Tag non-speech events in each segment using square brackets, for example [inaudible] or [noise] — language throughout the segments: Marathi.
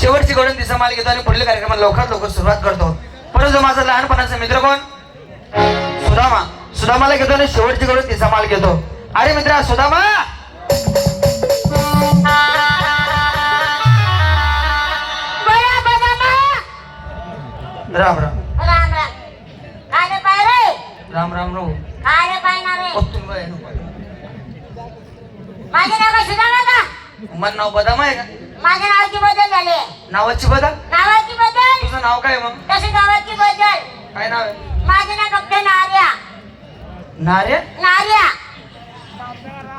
शेवटची घडून दिसा माल घेतो आणि पुढील कार्यक्रमाला लवकरात लवकर सुरुवात करतो. परंतु माझा लहानपणाचा मित्र कोण? सुदामा. सुदामाला घेतो आणि शेवटची घडून तिचा माल घेतो. अरे मित्रा सुदामा! राम राम. राम राम. काय पाय रे. राम राम राम. काय पाय ना रे बाई, माझे नाव काय सुधारणा का? मन नाव बदाम आहे का? माझ्या नावाची बदल झाली. नावाची बदाम नावाची बदल? तुझं नाव काय मग? तशी गावाची बदल. काय नाव आहे? माझे नाव फक्त नार्या. नारे नार्या.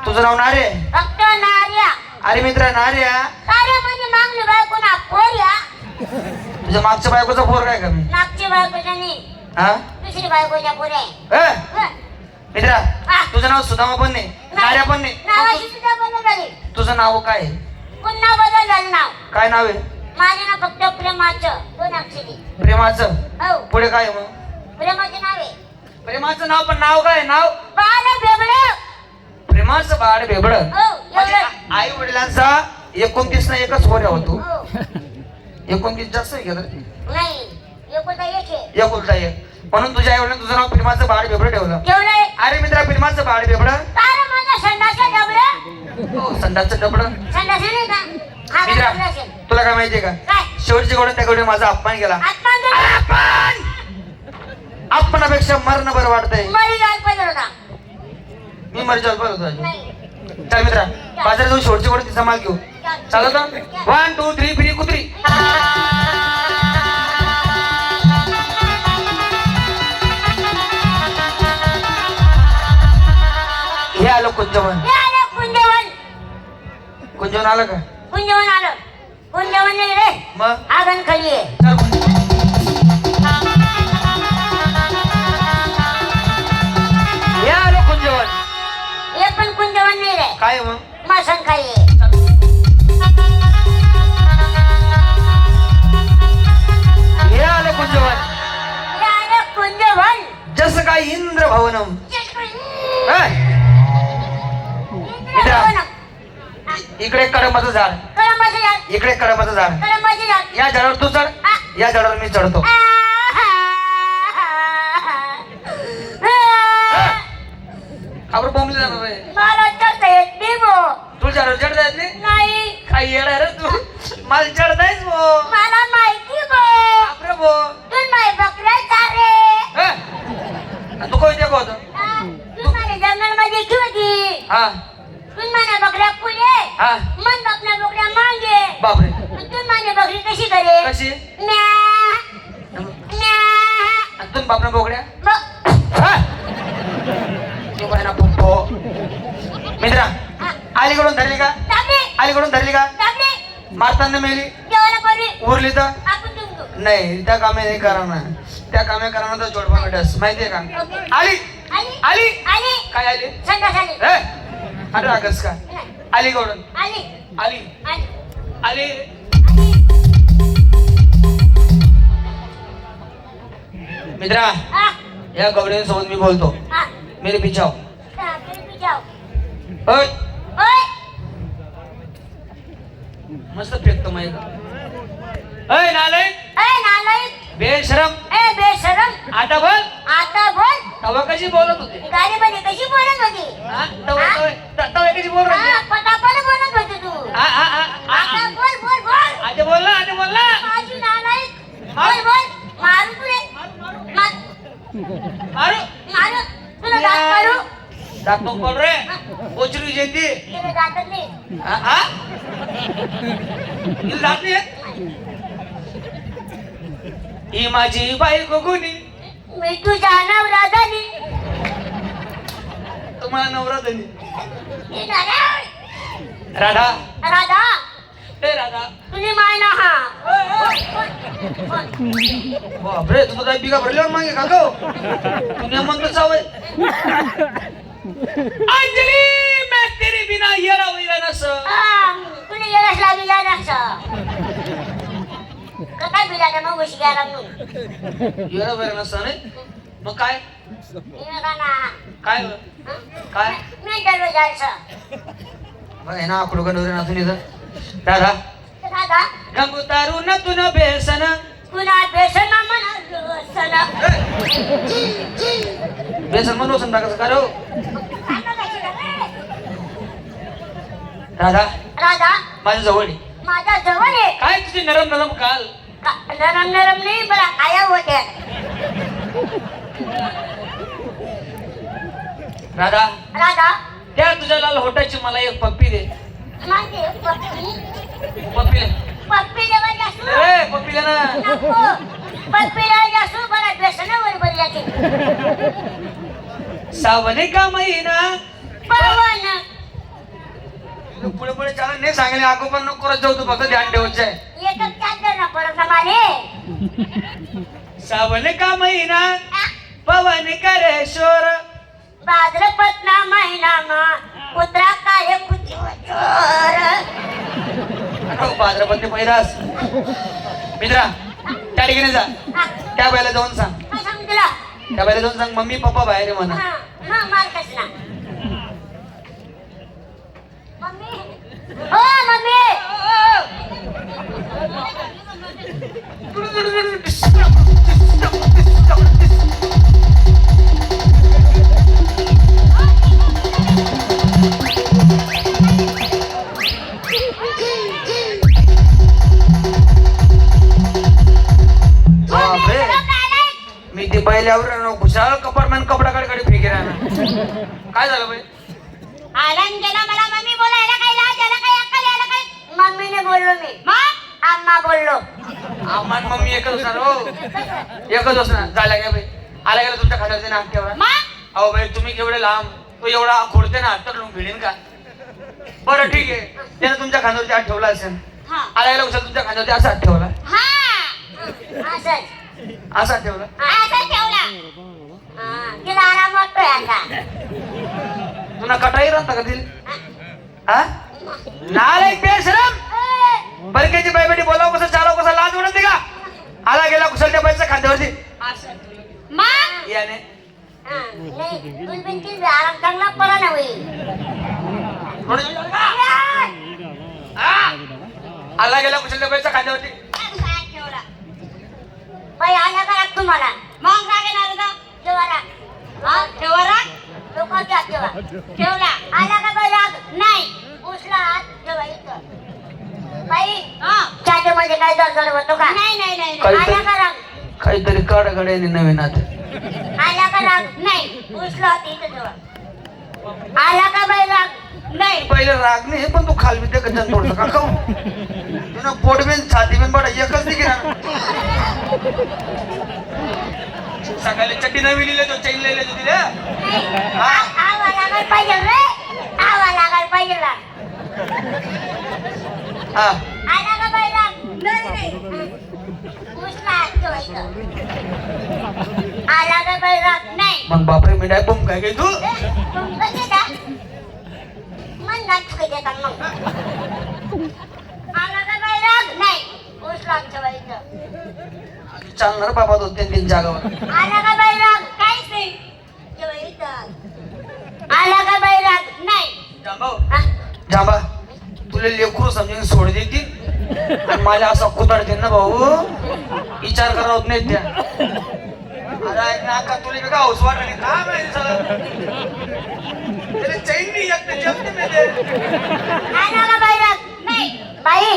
तुझं नाव नारे? फक्त नार्या. अरे मित्रा नारे आहे. कार्य म्हणजे मागणी बायको ना पोर्या. तुझ्या मागच्या बायकोचा पोर काय कमी? मागची बायकोच्या नी हा? दुसरी बायकोच्या पोरे ए, मित्रा हा. तुझं नाव सुदामा पण नाही नार्या पण नाही. नावाची सुद्धा बदल झाली. तुझं नाव काय आहे? पुन्हा बदल झालं नाव? काय नाव आहे? माझे नाव फक्त प्रेमाचं. दोन अक्षरी. प्रेमाचं? हो. पुढे काय आहे मग? प्रेमाचे नाव आहे. प्रेमाचं नाव पण नाव काय? नाव? बाळ बेबडे. प्रेमाचं बाळ बेबड. हो एवढं. आई वडिलांचा एकोणतीस ना एकच पोऱ्या होतो. हो. एकोणतीस जास्त आहे का रे? नाही एकोणता एक आहे. एकुलता एक. म्हणून तुझ्या आई वडिलांनी तुझं नाव प्रेमाचं बाळ बेबड ठेवलं. केवढे अरे मित्रा प्रेमाचं बाळ बेबड? माझ्या डबडे. हो संडाचं डबड. मित्रा. तुला काय माहितीये का? शेवटची गोडून त्या गोडीने माझा अपमान केला. अपमानापेक्षा मरण बरं वाटतंय होता मी मर जाऊ होतो अजून. नाही. चल मित्रा बाजारात जाऊन शेवटची गोडून तिचा माल घेऊ. चालत वन टू थ्री फ्री कुत्री. हे हे आलं कुंजवन. कुंजवन आलं का? कुंजवन आलं. कुंजवन नाही रे. मग? आगन खाली आहे. चल कुंजवन. हे आलं कुंजवन हे पण कुंजवन नाही रे. काय मग? मासन खाली आहे. झाड. कळंबाचं झाड, इकडे झाड. कळंबाचं झाड. या झाडावर तू चढ. या झाडावर मी चढतो. आपण बोंबली जाणार आहे. मला चढता येत नाही भो. तू झाडावर चढ नाही? नाही. काय येणार तू? मला चढतायच भो. मला माहिती भो बापरे भो तू माय बकऱ्या चारे ए, तू कोणत्या होत हा, तू माझ्या जंगलमध्ये ठेवती हा तू माझ्या बकऱ्या पुढे हा मन आपल्या बकऱ्या मागे बापरे तू माझी बकरी कशी करे कशी म्या, म्या. आणि तुम्ही बापरा बोकड्या ब- हा? ना मित्रा अलीकडून धरली का? अलीकडून धरली का. मारताना मेली. उरली तर. नाही त्या कामे नाही करणार. त्या कामे करणार तर जोडपा भेटस माहितीये का? आली. आली. काय आली? अरे रागस का नाही, आली. आली. आली. मित्रा या गवडीसोबत मी बोलतो. मेरे ओय, मस्त फेकतो माहिती अय नालय. बेशरम. ए, बेशरम. आता बोल. आता बोल. तवा कशी बोलत होते? गाडीमध्ये कशी बोलत होती? तवा तवा- त- तवा कशी बोल हा, रही पटापट बोलत होती तू हा हा हा हा, आता हा. बोल बोल बोल आधी बोल ना आधी बोल ना माझी नालायक बोल बोल मारू तुले मा- मारू मारू तुला दात मारू दाखव बोल रे पोचरी जयंती तुला दातच नाही हा [laughs] माझी बायको कोणी मी तुझ्या नवरा झाली तुम्हाला नवरा. राधा. राधा. ए राधा. तुझी माय ना हा. बापरे तू तर काय बिगा भरल्यावर मागे का गो [laughs] तू नेमंत सावय [laughs] अंजली! बिना येरा वैरा नस तुला येण्यास लागला नसं काय बिला मग उशी घ्या लागलो. येरा वैरा नस नाही? मग काय? काय काय? मी दररोज जायचं. बघ ना आकडू गंडवरे नाचून इथं. राधा. राधा. गंगू तारू न तुन बेसन. पुन्हा बेसन सना बेसन म्हणून समजा कसं करो राधा. राधा. माझ्या जवळ ये. माझ्या जवळ आहे काय तुझी नरम नरम काल? का- नरम नरम नाही बरं आया होत्या. राधा. राधा. त्या तुझ्या लाल होटाची मला एक पप्पी दे. माझे पप्पी. पप्पी दे. पप्पी देवा जास्त. रे पप्पी दे ना. नको. पप्पी जास्त बरं बेसनावर बदलायचे सावने का महिना? पवन पुढे पुढे चालत नाही सांगेल आगो पण नको करत जाऊ तू फक्त ध्यान ठेवायचं आहे एकच चादर ना पडत माले सावन का महिना? पवन करे शोर. भाद्रपदना महिनामा कुत्रा काय कुती चोर भाद्रपती पैरास मित्रा त्या ठिकाणी जा. त्या बायला जाऊन सांग. तुला. त्या बायला जाऊन सांग मम्मी पप्पा बाहेर आहे म्हणा. हा मी ते बैल्यावर खुशाल कपाटमॅन कपडाकडे कडे फेके राहणार. काय झालं बाई? आनंद गेला मला मम्मी बोलायला काय लाज याला काय अक्कल याला काय मम्मीने बोललो मी. मग? आम्हा बोललो. आम्हाला मम्मी एकच असणार हो. एकच असणार झाला काय बाई. आला गेला तुमच्या नाक ठेवा मग? अहो बाई तुम्ही केवढे लांब. तो एवढा खोडते ना तर लोक भिडेन का? बरं ठीक आहे. त्याने तुमच्या खांद्यावरती हात ठेवला असेल. हा. आला गेला उचल तुमच्या खांद्यावरती असा हात ठेवला. हा. असंच. असा ठेवला. असं ठेवला. हा, तिला आराम वाटतोय आता. दिल? हा? नालायक बेशरम! ए, बलकेची बायबेटी बोलाव कसं चालव कसं लाज उडत का? आला गेला कुशलच्या बाईच्या खांद्यावरती याने? आला गेला कुशलच्या बाईच्या खांद्यावरती तुम्हाला? मग राग का जेवारा हा जेवारा लोकांच्या हात ठेवा ठेवला. आला का बाई राग? नाही. उचला हात. ठेवा इथं. बाई चाटे मध्ये काय दरदर होतो का? नाही नाही नाही काहीतरी- आला का राग? काहीतरी कडकडे नवीन आता आला का राग? नाही. उचला हात इथं ठेवा. आला का बाई राग? नाही. पहिले राग नाही पण तू खाल विद्या कचन थोडस का? खाऊ. तुला पोट बिन छाती बिन बडा एकच दिली ना सकाळी चड्डी नवी लिहिले तो चैन लिहिले तो तिला. हा. आवा लागायला पाहिजे रे आवा लागायला पाहिजे राग हा आला का राग नाही इथं आला का राग नाही मग बापरे मी डाय बुम काय काय तू कसे का मन गाठ फुके देतात मग आला का राग नाही हात ठेवा इथं चालणार बाबा दोन तीन तीन जागावर. आला का बाई राग काहीच नाही ठेवा इथं आला का बाई राग नाही जांभाऊ हा? जांबा तुला लेकरू समजून सोड देतील आणि माझ्या असा कुताडतील ना भाऊ. विचार करा होत नाही त्या. अरे ऐक ना का तुला का हौस वाटली का माहिती चैन नाही बाई